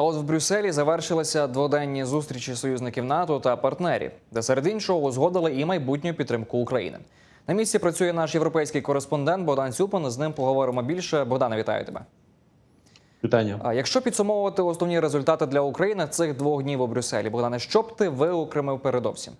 А от в Брюсселі завершилися дводенні зустрічі союзників НАТО та партнерів, де серед іншого узгодили і майбутню підтримку України. На місці працює наш європейський кореспондент Богдан Цюпин. З ним поговоримо більше. Богдане, вітаю тебе. Вітання. А якщо підсумовувати основні результати для України цих двох днів у Брюсселі, Богдане, що б ти виокремив передовсім?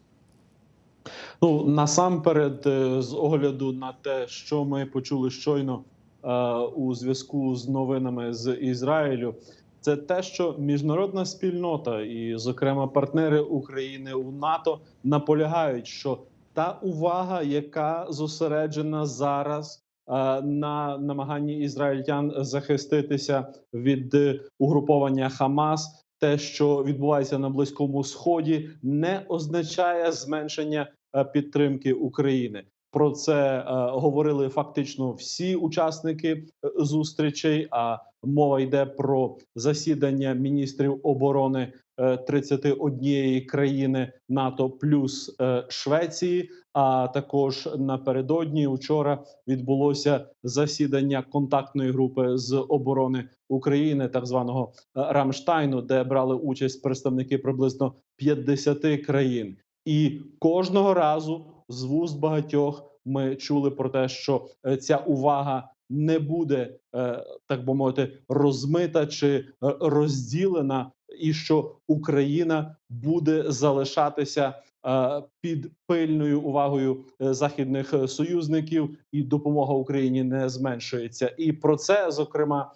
Ну насамперед, е, з огляду на те, що ми почули щойно е, у зв'язку з новинами з Ізраїлю, це те, що міжнародна спільнота і, зокрема, партнери України у НАТО наполягають, що та увага, яка зосереджена зараз е, на намаганні ізраїльтян захиститися від е, угруповання Хамас, те, що відбувається на близькому сході, не означає зменшення е, підтримки України. Про це говорили фактично всі учасники зустрічей. А мова йде про засідання міністрів оборони е, 31 країни НАТО плюс е, Швеції. А також напередодні вчора відбулося засідання контактної групи з оборони України, так званого е, Рамштайну, де брали участь представники приблизно 50 країн. І кожного разу з вуст багатьох ми чули про те, що е, ця увага не буде, е, так би мовити, розмита чи е, розділена, і що Україна буде залишатися е, під пильною увагою західних союзників, і допомога Україні не зменшується. І про це зокрема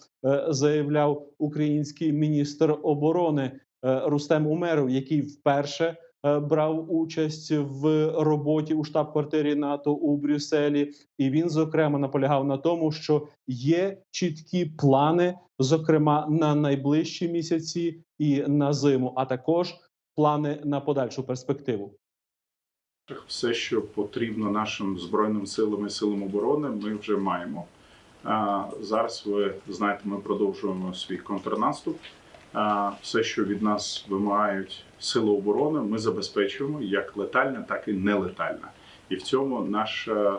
заявляв український міністр оборони Рустем Умеров, який вперше брав участь в роботі у штаб-квартирі НАТО у Брюсселі, і він зокрема наполягав на тому, що є чіткі плани, зокрема на найближчі місяці і на зиму, а також плани на подальшу перспективу. Все, що потрібно нашим збройним силам і силам оборони, ми вже маємо. Зараз ви знаєте, ми продовжуємо свій контрнаступ. Все, що від нас вимагають сили оборони, ми забезпечуємо як летальне, так і нелетальне. І в цьому наш, е,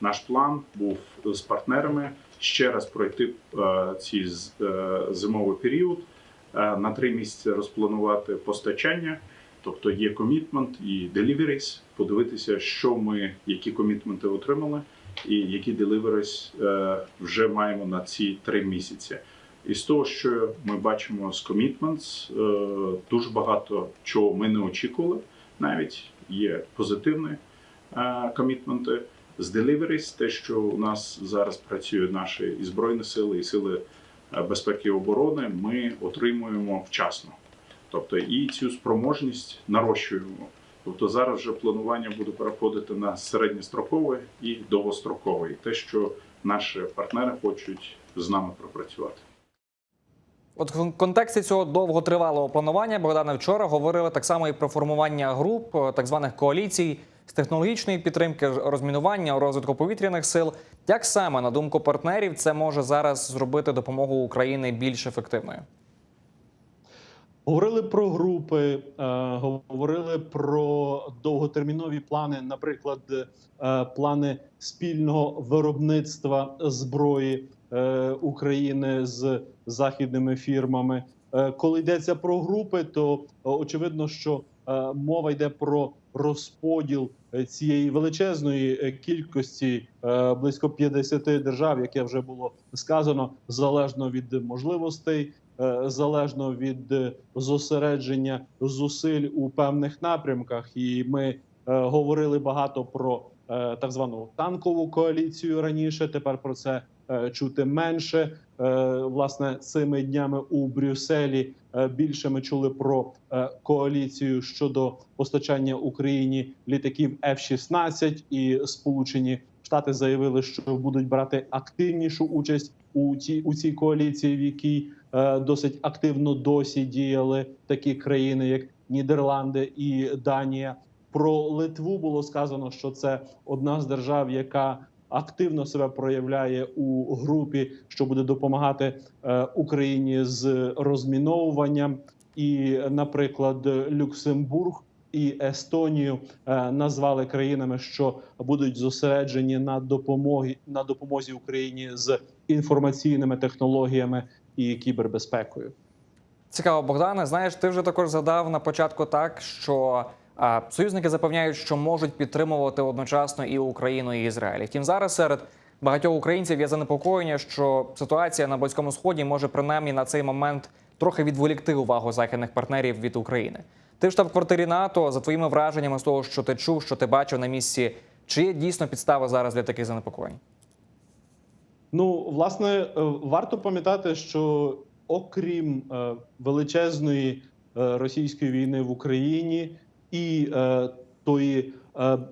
наш план був з партнерами ще раз пройти е, е, зимовий період, е, на три місяці розпланувати постачання. Тобто є комітмент і deliveries, подивитися, що ми, які комітменти отримали, і які deliveries е, вже маємо на ці три місяці. І з того, що ми бачимо з commitments, е, дуже багато чого ми не очікували. Навіть є позитивні комітменти. З deliveries, те, що у нас зараз працюють наші і збройні сили, і сили е, безпеки і оборони, ми отримуємо вчасно. Тобто і цю спроможність нарощуємо. Тобто зараз вже планування буде переходити на середньострокове і довгострокове, і те, що наші партнери хочуть з нами пропрацювати. От в контексті цього довготривалого планування Богдана вчора говорили так само і про формування груп, е, так званих коаліцій з технологічної підтримки, розмінування, розвитку повітряних сил. Як саме на думку партнерів це може зараз зробити допомогу України більш ефективною? Говорили про групи, е, говорили про довготермінові плани, наприклад, е, плани спільного виробництва зброї е, України з західними фірмами. Коли йдеться про групи, то очевидно, що мова йде про розподіл цієї величезної кількості близько 50 держав, яке вже було сказано, залежно від можливостей залежно від е, зосередження зусиль у певних напрямках. І ми е, говорили багато про е, так звану танкову коаліцію раніше. Тепер про це е, чути менше. Е, Власне, цими днями у Брюсселі е, більше ми чули про е, коаліцію щодо постачання Україні літаків F-16 і Сполучені Штати заявили, що будуть брати активнішу участь у цій у цій коаліції, в якій е, досить активно досі діяли такі країни, як Нідерланди і Данія. Про Литву було сказано, що це одна з держав, яка активно себе проявляє у групі, що буде допомагати е, Україні з розміновуванням. І, наприклад, Люксембург і Естонію е, назвали країнами, що будуть зосереджені на допомогі на допомозі Україні з інформаційними технологіями і кібербезпекою. Цікаво, Богдане. Знаєш, ти вже також задав на початку так, що а, союзники запевняють, що можуть підтримувати одночасно і Україну, і Ізраїль. Втім, зараз серед багатьох українців є занепокоєння, що ситуація на близькому сході може принаймні на цей момент трохи відволікти увагу західних партнерів від України. Ти в штаб-квартирі НАТО за твоїми враженнями з того, що ти чув, що ти бачив на місці, чи є дійсно підстави зараз для таких занепокоєнь? Ну, власне, е, варто пам'ятати, що окрім е, величезної е, російської війни в Україні і тої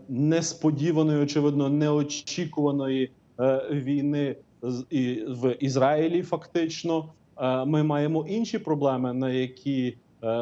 несподіваної, очевидно, неочікуваної війни в Ізраїлі, фактично, ми маємо інші проблеми, на які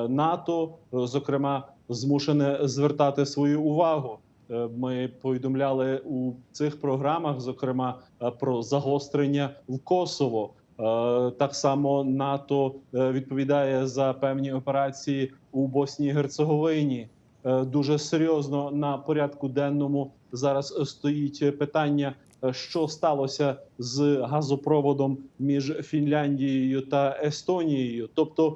НАТО, е, зокрема, змушене звертати свою увагу. Е, Ми повідомляли у цих програмах, зокрема е, про загострення в Косово. Е, Так само НАТО е, відповідає за певні операції у Боснії і Герцеговині. Е, Дуже серйозно на порядку денному зараз е, стоїть питання, е, що сталося з газопроводом між Фінляндією та Естонією. Тобто, е,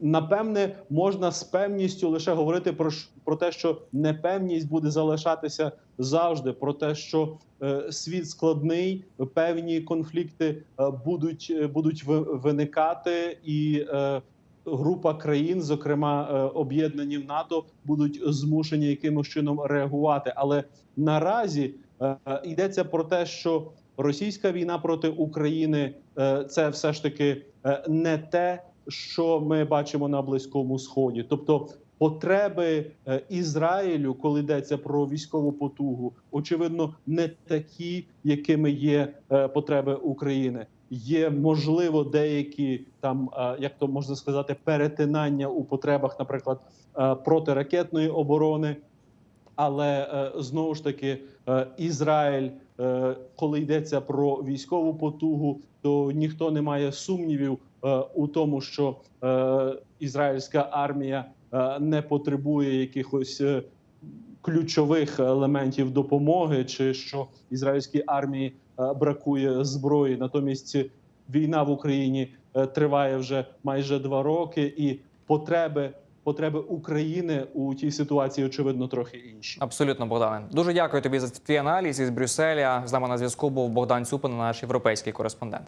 напевне, можна з певністю лише говорити про, про те, що непевність буде залишатися завжди, про те, що е, світ складний, певні конфлікти е, будуть, е, будуть виникати, і е, група країн, зокрема е, об'єднані в НАТО, будуть змушені якимось чином реагувати. Але наразі е, е, йдеться про те, що російська війна проти України е, це все ж таки е, не те, що ми бачимо на близькому сході, тобто. Потреби е, Ізраїлю, коли йдеться про військову потугу, очевидно, не такі, якими є е, потреби України. Є можливо деякі там, е, як то можна сказати, перетинання у потребах, наприклад, протиракетної оборони. Але знову ж таки, Ізраїль, коли йдеться про військову потугу, то ніхто не має сумнівів у тому, що е, ізраїльська армія е, не потребує якихось е, ключових елементів допомоги, чи що ізраїльській армії е, бракує зброї. Натомість війна в Україні е, триває вже майже два роки, і потреби. Потреби України у тій ситуації очевидно трохи інші. Абсолютно, Богдане. Дуже дякую тобі за твій аналіз із Брюсселя. З нами на зв'язку був Богдан Цюпин, наш європейський кореспондент.